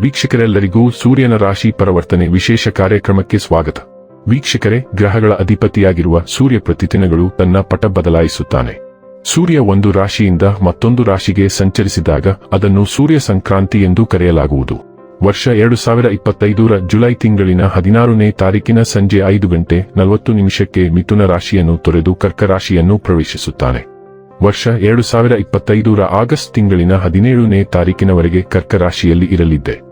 ವೀಕ್ಷಕರೆಲ್ಲರಿಗೂ ಸೂರ್ಯನ ರಾಶಿ ಪರಿವರ್ತನೆ ವಿಶೇಷ ಕಾರ್ಯಕ್ರಮಕ್ಕೆ ಸ್ವಾಗತ. ವೀಕ್ಷಕರೇ, ಗ್ರಹಗಳ ಅಧಿಪತಿಯಾಗಿರುವ ಸೂರ್ಯ ಪ್ರತಿದಿನಗಳು ತನ್ನ ಪಟ ಬದಲಾಯಿಸುತ್ತಾನೆ. ಸೂರ್ಯ ಒಂದು ರಾಶಿಯಿಂದ ಮತ್ತೊಂದು ರಾಶಿಗೆ ಸಂಚರಿಸಿದಾಗ ಅದನ್ನು ಸೂರ್ಯ ಸಂಕ್ರಾಂತಿ ಎಂದು ಕರೆಯಲಾಗುವುದು. ವರ್ಷ ಎರಡು ಸಾವಿರ ಇಪ್ಪತ್ತೈದರ ಜುಲೈ ತಿಂಗಳಿನ ಹದಿನಾರನೇ ತಾರೀಕಿನ ಸಂಜೆ ಐದು ಗಂಟೆ ನಲವತ್ತು ನಿಮಿಷಕ್ಕೆ ಮಿಥುನ ರಾಶಿಯನ್ನು ತೊರೆದು ಕರ್ಕ ರಾಶಿಯನ್ನು ಪ್ರವೇಶಿಸುತ್ತಾನೆ. ವರ್ಷ ಎರಡು ಸಾವಿರ ಇಪ್ಪತ್ತೈದರ ಆಗಸ್ಟ್ ತಿಂಗಳಿನ ಹದಿನೇಳನೇ ತಾರೀಕಿನವರೆಗೆ ಕರ್ಕ ರಾಶಿಯಲ್ಲಿ ಇರಲಿದ್ದೆ.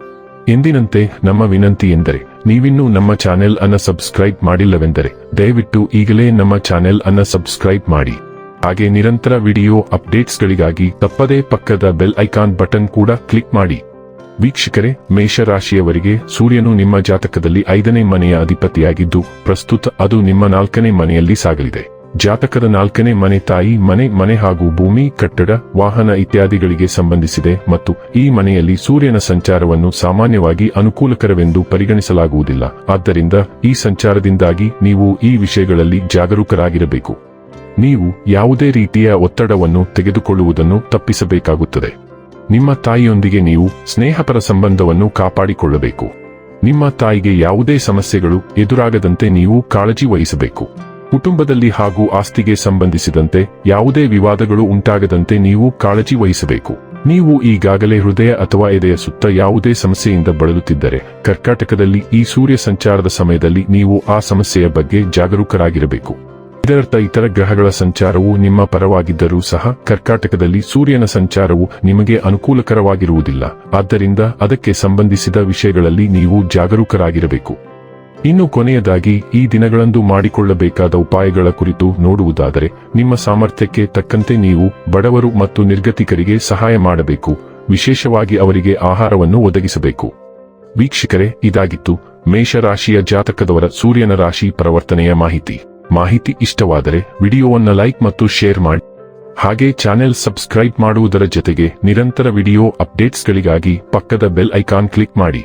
ಎಂದಿನಂತೆ ನಮ್ಮ ವಿನಂತಿ ಎಂದರೆ, ನೀವಿನ್ನೂ ನಮ್ಮ ಚಾನೆಲ್ ಅನ್ನ ಸಬ್ಸ್ಕ್ರೈಬ್ ಮಾಡಿಲ್ಲವೆಂದರೆ, ದಯವಿಟ್ಟು ಈಗಲೇ ನಮ್ಮ ಚಾನೆಲ್ ಅನ್ನ ಸಬ್ಸ್ಕ್ರೈಬ್ ಮಾಡಿ. ಹಾಗೆ ನಿರಂತರ ವಿಡಿಯೋ ಅಪ್ಡೇಟ್ಸ್ಗಳಿಗಾಗಿ ತಪ್ಪದೇ ಪಕ್ಕದ ಬೆಲ್ ಐಕಾನ್ ಬಟನ್ ಕೂಡ ಕ್ಲಿಕ್ ಮಾಡಿ. ವೀಕ್ಷಕರೇ, ಮೇಷರಾಶಿಯವರಿಗೆ ಸೂರ್ಯನು ನಿಮ್ಮ ಜಾತಕದಲ್ಲಿ ಐದನೇ ಮನೆಯ ಅಧಿಪತಿಯಾಗಿದ್ದು, ಪ್ರಸ್ತುತ ಅದು ನಿಮ್ಮ ನಾಲ್ಕನೇ ಮನೆಯಲ್ಲಿ ಸಾಗಲಿದೆ. ಜಾತಕದ ನಾಲ್ಕನೇ ಮನೆ ತಾಯಿ, ಮನೆ ಮನೆ ಹಾಗೂ ಭೂಮಿ, ಕಟ್ಟಡ, ವಾಹನ ಇತ್ಯಾದಿಗಳಿಗೆ ಸಂಬಂಧಿಸಿದೆ ಮತ್ತು ಈ ಮನೆಯಲ್ಲಿ ಸೂರ್ಯನ ಸಂಚಾರವನ್ನು ಸಾಮಾನ್ಯವಾಗಿ ಅನುಕೂಲಕರವೆಂದು ಪರಿಗಣಿಸಲಾಗುವುದಿಲ್ಲ. ಆದ್ದರಿಂದ ಈ ಸಂಚಾರದಿಂದಾಗಿ ನೀವು ಈ ವಿಷಯಗಳಲ್ಲಿ ಜಾಗರೂಕರಾಗಿರಬೇಕು. ನೀವು ಯಾವುದೇ ರೀತಿಯ ಒತ್ತಡವನ್ನು ತೆಗೆದುಕೊಳ್ಳುವುದನ್ನು ತಪ್ಪಿಸಬೇಕಾಗುತ್ತದೆ. ನಿಮ್ಮ ತಾಯಿಯೊಂದಿಗೆ ನೀವು ಸ್ನೇಹಪರ ಸಂಬಂಧವನ್ನು ಕಾಪಾಡಿಕೊಳ್ಳಬೇಕು. ನಿಮ್ಮ ತಾಯಿಗೆ ಯಾವುದೇ ಸಮಸ್ಯೆಗಳು ಎದುರಾಗದಂತೆ ನೀವು ಕಾಳಜಿ ವಹಿಸಬೇಕು. ಕುಟುಂಬದಲ್ಲಿ ಹಾಗೂ ಆಸ್ತಿಗೆ ಸಂಬಂಧಿಸಿದಂತೆ ಯಾವುದೇ ವಿವಾದಗಳು ಉಂಟಾಗದಂತೆ ನೀವು ಕಾಳಜಿ ವಹಿಸಬೇಕು. ನೀವು ಈಗಾಗಲೇ ಹೃದಯ ಅಥವಾ ಎದೆಯ ಸುತ್ತ ಯಾವುದೇ ಸಮಸ್ಯೆಯಿಂದ ಬಳಲುತ್ತಿದ್ದರೆ, ಕರ್ಕಾಟಕದಲ್ಲಿ ಈ ಸೂರ್ಯ ಸಂಚಾರದ ಸಮಯದಲ್ಲಿ ನೀವು ಆ ಸಮಸ್ಯೆಯ ಬಗ್ಗೆ ಜಾಗರೂಕರಾಗಿರಬೇಕು. ಇದರರ್ಥ ಇತರ ಗ್ರಹಗಳ ಸಂಚಾರವು ನಿಮ್ಮ ಪರವಾಗಿದ್ದರೂ ಸಹ ಕರ್ಕಾಟಕದಲ್ಲಿ ಸೂರ್ಯನ ಸಂಚಾರವು ನಿಮಗೆ ಅನುಕೂಲಕರವಾಗಿರುವುದಿಲ್ಲ. ಆದ್ದರಿಂದ ಅದಕ್ಕೆ ಸಂಬಂಧಿಸಿದ ವಿಷಯಗಳಲ್ಲಿ ನೀವು ಜಾಗರೂಕರಾಗಿರಬೇಕು. ಇನ್ನು ಕೊನೆಯದಾಗಿ, ಈ ದಿನಗಳಂದು ಮಾಡಿಕೊಳ್ಳಬೇಕಾದ ಉಪಾಯಗಳ ಕುರಿತು ನೋಡುವುದಾದರೆ, ನಿಮ್ಮ ಸಾಮರ್ಥ್ಯಕ್ಕೆ ತಕ್ಕಂತೆ ನೀವು ಬಡವರು ಮತ್ತು ನಿರ್ಗತಿಕರಿಗೆ ಸಹಾಯ ಮಾಡಬೇಕು, ವಿಶೇಷವಾಗಿ ಅವರಿಗೆ ಆಹಾರವನ್ನು ಒದಗಿಸಬೇಕು. ವೀಕ್ಷಕರೇ, ಇದಾಗಿತ್ತು ಮೇಷರಾಶಿಯ ಜಾತಕದವರ ಸೂರ್ಯನ ರಾಶಿ ಪರಿವರ್ತನೆಯ ಮಾಹಿತಿ. ಮಾಹಿತಿ ಇಷ್ಟವಾದರೆ, ವಿಡಿಯೋವನ್ನು ಲೈಕ್ ಮತ್ತು ಶೇರ್ ಮಾಡಿ. ಹಾಗೆ ಚಾನೆಲ್ ಸಬ್ಸ್ಕ್ರೈಬ್ ಮಾಡುವುದರ ಜೊತೆಗೆ ನಿರಂತರ ವಿಡಿಯೋ ಅಪ್ಡೇಟ್ಸ್ಗಳಿಗಾಗಿ ಪಕ್ಕದ ಬೆಲ್ ಐಕಾನ್ ಕ್ಲಿಕ್ ಮಾಡಿ.